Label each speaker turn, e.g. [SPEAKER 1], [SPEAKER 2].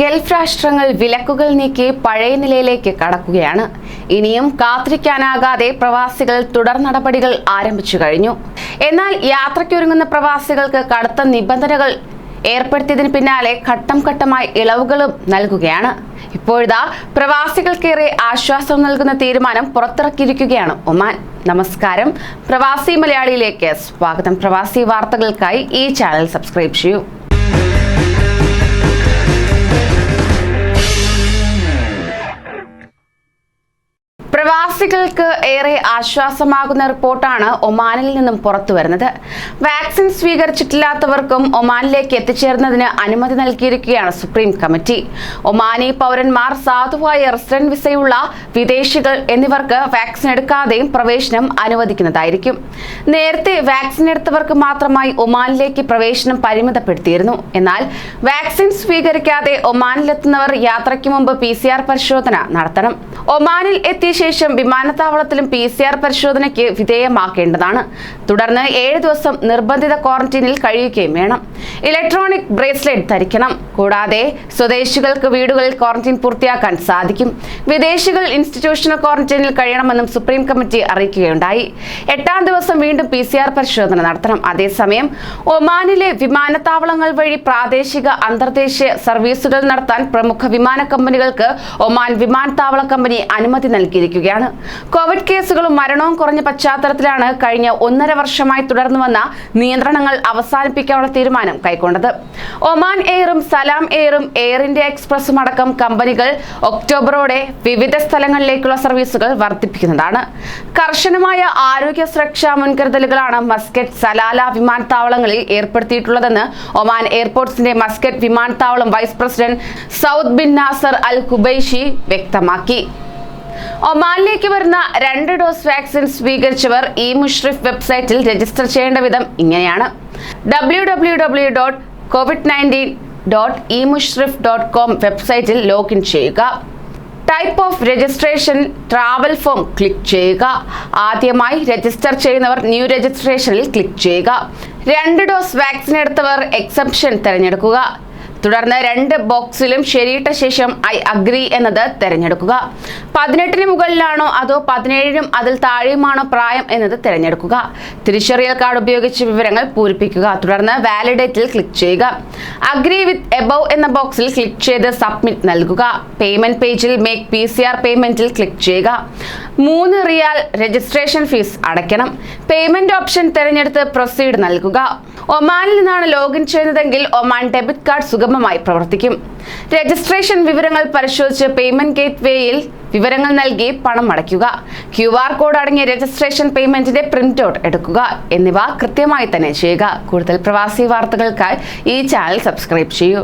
[SPEAKER 1] Gulf രാഷ്ട്രങ്ങൾ വിലക്കുകൾ നീക്കി പഴയ നിലയിലേക്ക് കടക്കുകയാണ്. ഇനിയും കാത്തിരിക്കാനാകാതെ പ്രവാസികൾ തുടർ നടപടികൾ ആരംഭിച്ചു കഴിഞ്ഞു. എന്നാൽ യാത്രയ്ക്കൊരുങ്ങുന്ന പ്രവാസികൾക്ക് കടുത്ത നിബന്ധനകൾ ഏർപ്പെടുത്തിയതിന് പിന്നാലെ ഘട്ടം ഘട്ടമായി ഇളവുകളും നൽകുകയാണ്. ഇപ്പോഴിതാ പ്രവാസികൾക്കേറെ ആശ്വാസം നൽകുന്ന തീരുമാനം പുറത്തിറക്കിയിരിക്കുകയാണ് ഒമാൻ. നമസ്കാരം. പ്രവാസി മലയാളിയിലേക്ക് സ്വാഗതം. പ്രവാസി വാർത്തകൾക്കായി ഈ ചാനൽ സബ്സ്ക്രൈബ് ചെയ്യൂ. പ്രവാസികൾക്ക് ഏറെ ആശ്വാസമാകുന്ന റിപ്പോർട്ടാണ് ഒമാനിൽ നിന്നും പുറത്തു വരുന്നത്. വാക്സിൻ സ്വീകരിച്ചിട്ടില്ലാത്തവർക്കും ഒമാനിലേക്ക് എത്തിച്ചേർന്നതിന് അനുമതി നൽകിയിരിക്കുകയാണ് സുപ്രീം കമ്മിറ്റി. ഒമാനി പൗരന്മാർ സാധുവായ റെസിഡന്റ് വിസയുള്ള വിദേശികൾ എന്നിവർക്ക് വാക്സിൻ എടുക്കാതെയും പ്രവേശനം അനുവദിക്കുന്നതായിരിക്കും. നേരത്തെ വാക്സിൻ എടുത്തവർക്ക് മാത്രമായി ഒമാനിലേക്ക് പ്രവേശനം പരിമിതപ്പെടുത്തിയിരുന്നു. എന്നാൽ വാക്സിൻ സ്വീകരിക്കാതെ ഒമാനിലെത്തുന്നവർ യാത്രയ്ക്ക് മുമ്പ് പി പരിശോധന നടത്തണം. ഒമാനിൽ എത്തിയ ശേഷം വിമാനത്താവളത്തിലും പി സി ആർ പരിശോധനയ്ക്ക് വിധേയമാക്കേണ്ടതാണ്. തുടർന്ന് ഏഴ് ദിവസം നിർബന്ധിത ക്വാറന്റീനിൽ കഴിയുകയും വേണം. ഇലക്ട്രോണിക് ബ്രേസ്ലെറ്റ് ധരിക്കണം. കൂടാതെ സ്വദേശികൾക്ക് വീടുകളിൽ ക്വാറന്റീൻ പൂർത്തിയാക്കാൻ സാധിക്കും. വിദേശികൾ ഇൻസ്റ്റിറ്റ്യൂഷണൽ ക്വാറന്റീനിൽ കഴിയണമെന്നും സുപ്രീം കമ്മിറ്റി അറിയിക്കുകയുണ്ടായി. എട്ടാം ദിവസം വീണ്ടും പി സി ആർ പരിശോധന നടത്തണം. അതേസമയം ഒമാനിലെ വിമാനത്താവളങ്ങൾ വഴി പ്രാദേശിക അന്തർദേശീയ സർവീസുകൾ നടത്താൻ പ്രമുഖ വിമാന കമ്പനികൾക്ക് ഒമാൻ വിമാനത്താവള കമ്പനി അനുമതി നൽകിയിരിക്കുകയാണ്. കോവിഡ് കേസുകളും മരണവും കുറഞ്ഞ പശ്ചാത്തലത്തിലാണ് കഴിഞ്ഞ ഒന്നര വർഷമായി തുടർന്നു വന്ന നിയന്ത്രണങ്ങൾ അവസാനിപ്പിക്കാനുള്ള തീരുമാനം കൈക്കൊണ്ടത്. ഒമാൻ എയറും സലാം എയറും എയർ ഇന്ത്യ എക്സ്പ്രസും അടക്കം കമ്പനികൾ ഒക്ടോബറോടെ വിവിധ സ്ഥലങ്ങളിലേക്കുള്ള സർവീസുകൾ വർദ്ധിപ്പിക്കുന്നതാണ്. കർശനമായ ആരോഗ്യ സുരക്ഷാ മുൻകരുതലുകളാണ് മസ്കറ്റ് സലാല വിമാനത്താവളങ്ങളിൽ ഏർപ്പെടുത്തിയിട്ടുള്ളതെന്ന് ഒമാൻ എയർപോർട്ട്സിന്റെ മസ്കറ്റ് വിമാനത്താവളം vice president Saud bin Nasser Al Kubaishi വ്യക്തമാക്കി. ഒമാനിലേക്ക് വരുന്ന രണ്ട് ഡോസ് വാക്സിൻ സ്വീകരിച്ചവർ ഇ മുഷ്രിഫ് വെബ്സൈറ്റിൽ രജിസ്റ്റർ ചെയ്യേണ്ട വിധം ഇങ്ങനെയാണ്. W W W dot COVID nineteen dot e Mushrif dot com വെബ്സൈറ്റിൽ ലോഗിൻ ചെയ്യുക. Type of registration travel form click ചെയ്യുക. ആദ്യമായി രജിസ്റ്റർ ചെയ്യുന്നവർ ന്യൂ രജിസ്ട്രേഷനിൽ ക്ലിക്ക് ചെയ്യുക. രണ്ട് ഡോസ് വാക്സിൻ എടുത്തവർ എക്സെപ്ഷൻ തിരഞ്ഞെടുക്കുക. തുടർന്ന് രണ്ട് ബോക്സിലും ശരിയിട്ട ശേഷം ഐ അഗ്രി എന്നത് തിരഞ്ഞെടുക്കുക. പതിനെട്ടിന് മുകളിലാണോ അതോ പതിനേഴിനും അതിൽ താഴെയുമാണോ പ്രായം എന്നത് തിരഞ്ഞെടുക്കുക. തിരിച്ചറിയൽ കാർഡ് ഉപയോഗിച്ച് വിവരങ്ങൾ പൂരിപ്പിക്കുക. തുടർന്ന് വാലിഡേറ്റിൽ ക്ലിക്ക് ചെയ്യുക. അഗ്രി വിത്ത് എബവ് എന്ന ബോക്സിൽ ക്ലിക്ക് ചെയ്ത് സബ്മിറ്റ് നൽകുക. പേയ്മെന്റ് പേജിൽ മേക്ക് പി സി ആർ പേയ്മെന്റിൽ ക്ലിക്ക് ചെയ്യുക. മൂന്ന് റിയാൽ രജിസ്ട്രേഷൻ ഫീസ് അടയ്ക്കണം. പേയ്മെന്റ് ഓപ്ഷൻ തിരഞ്ഞെടുത്ത് പ്രൊസീഡ് നൽകുക. ഒമാനിൽ നിന്നാണ് ലോഗിൻ ചെയ്യുന്നതെങ്കിൽ ഒമാൻ ഡെബിറ്റ് കാർഡ് സുഗമമായി പ്രവർത്തിക്കും. രജിസ്ട്രേഷൻ വിവരങ്ങൾ പരിശോധിച്ച് പേയ്മെന്റ് ഗേറ്റ് വേയിൽ വിവരങ്ങൾ നൽകി പണം അടയ്ക്കുക. ക്യു ആർ കോഡ് അടങ്ങിയ രജിസ്ട്രേഷൻ പേയ്മെന്റിന്റെ പ്രിന്റ് ഔട്ട് എടുക്കുക. എന്നിവ കൃത്യമായി തന്നെ ചെയ്യുക. കൂടുതൽ പ്രവാസി വാർത്തകൾക്കായി ഈ ചാനൽ സബ്സ്ക്രൈബ് ചെയ്യൂ.